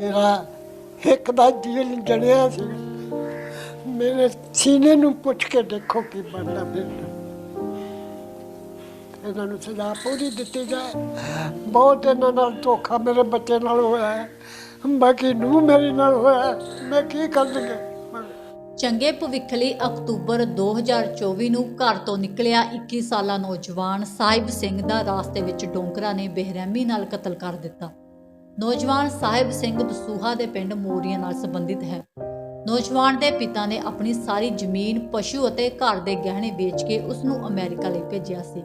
ਮੇਰਾ ਇੱਕ ਦਾ ਦਿਲ ਜੜਿਆ ਸੀ। ਮੇਰੇ ਸੀਨੇ ਨੂੰ ਪੁੱਛ ਕੇ ਦੇਖੋ ਕੀ ਬਣਦਾ ਫਿਰਦਾ ਇਹਨਾਂ ਨੂੰ ਸਜ਼ਾ ਪੂਰੀ ਦਿੱਤੀ ਜਾਏ। ਬਹੁਤ ਇਹਨਾਂ ਨਾਲ ਧੋਖਾ ਮੇਰੇ ਬੱਚੇ ਨਾਲ ਹੋਇਆ ਹੈ। ਬਾਕੀ ਨੂੰ ਮੇਰੇ ਨਾਲ ਹੋਇਆ ਮੈਂ ਕੀ ਕਰ ਲਵਾਂ ਚੰਗੇ ਭਵਿੱਖ ਲਈ ਅਕਤੂਬਰ 2024 ਨੂੰ ਘਰ ਤੋਂ ਨਿਕਲਿਆ 21 ਸਾਲਾ ਨੌਜਵਾਨ ਸਾਹਿਬ ਸਿੰਘ ਦਾ ਰਾਸਤੇ ਵਿੱਚ ਡੋਂਕਰਾ ਨੇ ਬੇਰਹਿਮੀ ਨਾਲ ਕਤਲ ਕਰ ਦਿੱਤਾ। ਨੌਜਵਾਨ ਸਾਹਿਬ ਸਿੰਘ ਦਸੂਹਾ ਦੇ ਪਿੰਡ ਮੋਰੀਆਂ ਨਾਲ ਸੰਬੰਧਿਤ ਹੈ। ਨੌਜਵਾਨ ਦੇ ਪਿਤਾ ਨੇ ਆਪਣੀ ਸਾਰੀ ਜ਼ਮੀਨ, ਪਸ਼ੂ ਅਤੇ ਘਰ ਦੇ ਗਹਿਣੇ ਵੇਚ ਕੇ ਉਸ ਨੂੰ ਅਮਰੀਕਾ ਲਈ ਭੇਜਿਆ ਸੀ।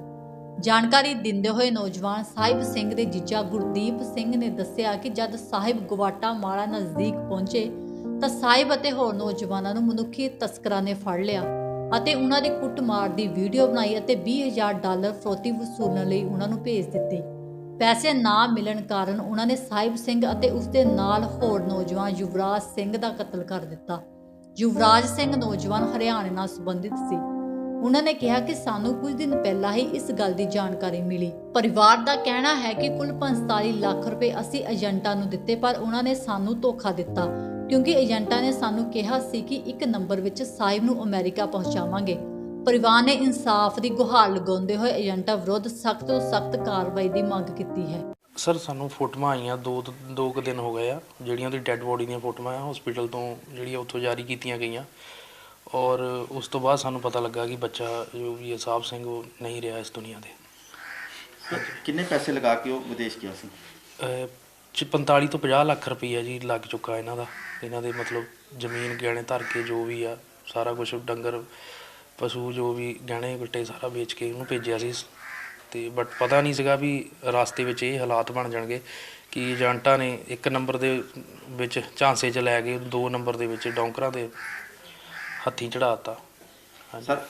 ਜਾਣਕਾਰੀ ਦਿੰਦੇ ਹੋਏ ਨੌਜਵਾਨ ਸਾਹਿਬ ਸਿੰਘ ਦੇ ਜੀਜਾ ਗੁਰਦੀਪ ਸਿੰਘ ਨੇ ਦੱਸਿਆ ਕਿ ਜਦ ਸਾਹਿਬ ਗਵਾਟਾ ਮਾਲਾ ਨਜ਼ਦੀਕ ਪਹੁੰਚੇ ਤਾਂ ਸਾਹਿਬ ਅਤੇ ਹੋਰ ਨੌਜਵਾਨਾਂ ਨੂੰ ਮਨੁੱਖੀ ਤਸਕਰਾਂ ਨੇ ਫੜ ਲਿਆ ਅਤੇ ਉਹਨਾਂ ਦੀ ਕੁੱਟਮਾਰ ਦੀ ਵੀਡੀਓ ਬਣਾਈ ਅਤੇ 20000 ਡਾਲਰ ਫਰੋਤੀ ਵਸੂਲਣ ਲਈ ਉਹਨਾਂ ਨੂੰ ਭੇਜ ਦਿੱਤੇ। ਪੈਸੇ ਨਾ ਮਿਲਣ ਕਾਰਨ ਉਹਨਾਂ ਨੇ ਸਾਹਿਬ ਸਿੰਘ ਅਤੇ ਉਸ ਦੇ ਨਾਲ ਹੋਰ ਨੌਜਵਾਨ ਯੁਵਰਾਜ ਸਿੰਘ ਦਾ ਕਤਲ ਕਰ ਦਿੱਤਾ। ਯੁਵਰਾਜ ਸਿੰਘ ਨੌਜਵਾਨ ਹਰਿਆਣੇ ਨਾਲ ਸੰਬੰਧਿਤ ਸੀ। ਉਹਨਾਂ ਨੇ ਕਿਹਾ ਕਿ ਸਾਨੂੰ ਕੁਝ ਦਿਨ ਪਹਿਲਾਂ ਹੀ ਇਸ ਗੱਲ ਦੀ ਜਾਣਕਾਰੀ ਮਿਲੀ। ਪਰਿਵਾਰ ਦਾ ਕਹਿਣਾ ਹੈ ਕਿ ਕੁੱਲ 45 ਲੱਖ ਰੁਪਏ ਅਸੀਂ ਏਜੰਟਾਂ ਨੂੰ ਦਿੱਤੇ ਪਰ ਉਹਨਾਂ ਨੇ ਸਾਨੂੰ ਧੋਖਾ ਦਿੱਤਾ। ਕਿਉਂਕਿ ਏਜੰਟਾਂ ਨੇ ਸਾਨੂੰ ਕਿਹਾ ਸੀ ਕਿ ਇੱਕ ਨੰਬਰ ਵਿੱਚ ਸਾਹਿਬ ਨੂੰ ਅਮਰੀਕਾ ਪਹੁੰਚਾਵਾਂਗੇ। ਪਰਿਵਾਰ ਨੇ ਇਨਸਾਫ ਦੀ ਗੁਹਾਰ ਲਗਾਉਂਦੇ ਹੋਏ ਏਜੰਟਾਂ ਵਿਰੁੱਧ ਸਖਤ ਤੋਂ ਸਖਤ ਕਾਰਵਾਈ ਦੀ ਮੰਗ ਕੀਤੀ ਹੈ। ਸਰ ਸਾਨੂੰ ਫੋਟੋਆਂ ਆਈਆਂ ਦੋ ਦੋ ਕੁ ਦਿਨ ਹੋ ਗਏ ਆ ਜਿਹੜੀਆਂ ਉਹਦੀ ਡੈੱਡ ਬੋਡੀ ਦੀਆਂ ਫੋਟੋਆਂ ਆ ਹਸਪੀਟਲ ਤੋਂ ਜਿਹੜੀਆਂ ਉੱਥੋਂ ਜਾਰੀ ਕੀਤੀਆਂ ਗਈਆਂ। ਔਰ ਉਸ ਤੋਂ ਬਾਅਦ ਸਾਨੂੰ ਪਤਾ ਲੱਗਾ ਕਿ ਬੱਚਾ ਜੋ ਵੀ ਹੈ ਸਾਹਿਬ ਸਿੰਘ ਉਹ ਨਹੀਂ ਰਿਹਾ ਇਸ ਦੁਨੀਆ ਦੇ ਕਿੰਨੇ ਪੈਸੇ ਲਗਾ ਕੇ ਉਹ ਵਿਦੇਸ਼ ਗਿਆ ਸੀ? ਚ 45 ਤੋਂ 50 ਲੱਖ ਰੁਪਈਆ ਜੀ ਲੱਗ ਚੁੱਕਾ ਇਹਨਾਂ ਦਾ। ਇਹਨਾਂ ਦੇ ਮਤਲਬ ਜ਼ਮੀਨ ਗਹਿਣੇ ਧਰ ਕੇ ਜੋ ਵੀ ਆ ਸਾਰਾ ਕੁਝ ਡੰਗਰ ਪਸ਼ੂ ਜੋ ਵੀ ਗਹਿਣੇ ਗੁੱਟੇ ਸਾਰਾ ਵੇਚ ਕੇ ਉਹਨੂੰ ਭੇਜਿਆ ਸੀ। ਤੇ ਬਟ ਪਤਾ ਨਹੀਂ ਸੀਗਾ ਵੀ ਰਾਸਤੇ ਵਿੱਚ ਇਹ ਹਾਲਾਤ ਬਣ ਜਾਣਗੇ ਕਿ ਏਜੰਟਾਂ ਨੇ ਇੱਕ ਨੰਬਰ ਦੇ ਵਿੱਚ ਝਾਂਸੇ 'ਚ ਲੈ ਕੇ ਦੋ ਨੰਬਰ ਦੇ ਵਿੱਚ ਡੌਂਕਰਾਂ ਦੇ ਹੱਥੀਂ ਚੜਾਤਾ ਸਰ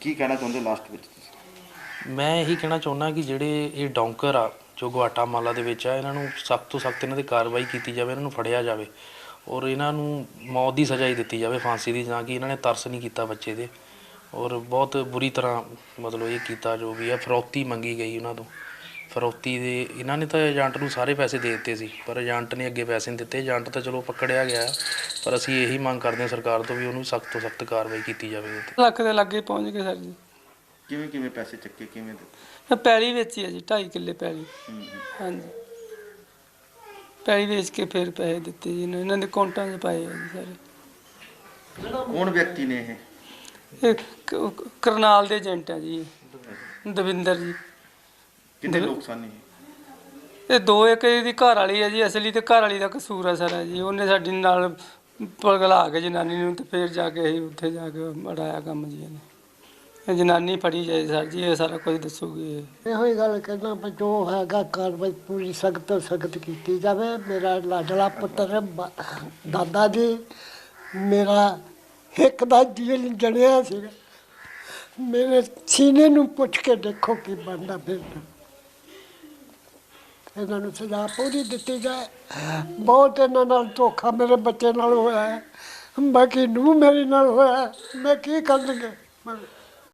ਕੀ ਕਹਿਣਾ ਚਾਹੁੰਦੇ ਲਾਸਟ ਵਿੱਚ ਤੁਸੀਂ? ਮੈਂ ਇਹੀ ਕਹਿਣਾ ਚਾਹੁੰਦਾ ਕਿ ਜਿਹੜੇ ਇਹ ਡੌਂਕਰ ਆ ਜੋ ਗੁਆਟਾਮਾਲਾ ਦੇ ਵਿੱਚ ਆ, ਇਹਨਾਂ ਨੂੰ ਸਖਤ ਤੋਂ ਸਖਤ ਇਹਨਾਂ ਤੇ ਕਾਰਵਾਈ ਕੀਤੀ ਜਾਵੇ, ਇਹਨਾਂ ਨੂੰ ਫੜਿਆ ਜਾਵੇ ਔਰ ਇਹਨਾਂ ਨੂੰ ਮੌਤ ਦੀ ਸਜ਼ਾ ਹੀ ਦਿੱਤੀ ਜਾਵੇ ਫਾਂਸੀ ਦੀ ਜਾਂ ਕਿ ਇਹਨਾਂ ਨੇ ਤਰਸ ਨਹੀਂ ਕੀਤਾ ਬੱਚੇ ਦੇ ਔਰ ਬਹੁਤ ਬੁਰੀ ਤਰ੍ਹਾਂ ਮਤਲਬ ਇਹ ਕੀਤਾ ਜੋ ਵੀ ਆ, ਫਰੋਤੀ ਮੰਗੀ ਗਈ ਉਹਨਾਂ ਤੋਂ। ਫਰੋਤੀ ਦੇ, ਇਹਨਾਂ ਨੇ ਤਾਂ ਏਜੰਟ ਨੂੰ ਸਾਰੇ ਪੈਸੇ ਦੇ ਦਿੱਤੇ ਸੀ, ਪਰ ਏਜੰਟ ਨੇ ਅੱਗੇ ਪੈਸੇ ਨਹੀਂ ਦਿੱਤੇ, ਏਜੰਟ ਤਾਂ ਚਲੋ ਪਕੜਿਆ ਗਿਆ, ਪਰ ਅਸੀਂ ਇਹੀ ਮੰਗ ਕਰਦੇ ਹਾਂ ਸਰਕਾਰ ਤੋਂ ਵੀ ਉਹਨੂੰ ਸਖਤ ਤੋਂ ਸਖਤ ਕਾਰਵਾਈ ਕੀਤੀ ਜਾਵੇ। ਲੱਖ ਦੇ ਲਾਗੇ ਪਹੁੰਚ ਗਏ ਸਰ ਜੀ। ਕਿਵੇਂ ਕਿਵੇਂ ਪੈਸੇ ਚੱਕੇ ਕਿਵੇਂ ਦੇ? ਮੈਂ ਪੈਲੀ ਵੇਚੀ ਹੈ ਜੀ 2.5 ਕਿੱਲੇ ਪੈਲੀ। ਹੂੰ, ਹੂੰ। ਹਾਂਜੀ। ਪੈਲੀ ਵੇਚ ਕੇ ਫਿਰ ਪੈਸੇ ਦਿੱਤੇ ਜੀ ਇਹਨਾਂ ਇਹਨਾਂ ਦੇ ਅਕਾਊਂਟਾਂ 'ਚ ਪਾਏ ਆ ਜੀ ਸਾਰੇ। ਕੌਣ ਵਿਅਕਤੀ ਨੇ ਇਹ? ਇਹ ਕ- ਕਰਨਾਲ ਦੇ ਏਜੰਟ ਆ ਜੀ। ਦਵਿੰਦਰ ਜੀ। ਕਿੰਨੇ ਲੋਕ ਸਨ ਇਹ? ਇਹ ਦੋ ਇੱਕ ਇਹਦੀ ਘਰ ਵਾਲੀ ਹੈ ਜੀ ਅਸਲੀ ਤੇ ਘਰ ਵਾਲੀ ਦਾ ਕਸੂਰ ਆ ਸਾਰਾ ਜੀ। ਉਹਨੇ ਸਾਡੀ ਨਾਲ ਪਗਲਾ ਕੇ ਜਨਾਨੀ ਨੂੰ ਤੇ ਫਿਰ ਜਾ ਕੇ ਅਸੀਂ ਉੱਥੇ ਜਾ ਕੇ ਮੜਾਇਆ ਕੰਮ ਜੀ ਇਹਨੇ। ਇਹ ਜਨਾਨੀ ਫੜੀ ਜਾਏ ਸਰ ਜੀ, ਇਹ ਸਾਰਾ ਕੁਝ ਦੱਸੂਗੀ। ਇਹ ਇਹੋ ਹੀ ਗੱਲ ਕਹਿਣਾ ਵੀ ਜੋ ਹੈਗਾ ਕਾਰਵਾਈ ਪੂਰੀ ਸਖਤ ਤੋਂ ਸਖਤ ਕੀਤੀ ਜਾਵੇ। ਮੇਰਾ ਲਾਡਲਾ ਪੁੱਤਰ ਬ- ਦਾਦਾ ਜੀ, ਮੇਰਾ ਇੱਕ ਦਾ ਦਿਲ ਜੜਿਆ ਸੀ। ਮੇਰੇ ਸੀਨੇ ਨੂੰ ਪੁੱਛ ਕੇ ਦੇਖੋ ਕੀ ਬਣਦਾ ਫਿਰ। ਇਹਨਾਂ ਨੂੰ ਸਜ਼ਾ ਪੂਰੀ ਦਿੱਤੀ ਜਾਏ। ਬਹੁਤ ਇਹਨਾਂ ਨਾਲ ਧੋਖਾ ਮੇਰੇ ਬੱਚੇ ਨਾਲ ਹੋਇਆ ਹੈ। ਬਾਕੀ ਨੂੰ ਮੇਰੇ ਨਾਲ ਹੋਇਆ ਹੈ। ਮੈਂ ਕੀ ਕਰਨਗੇ?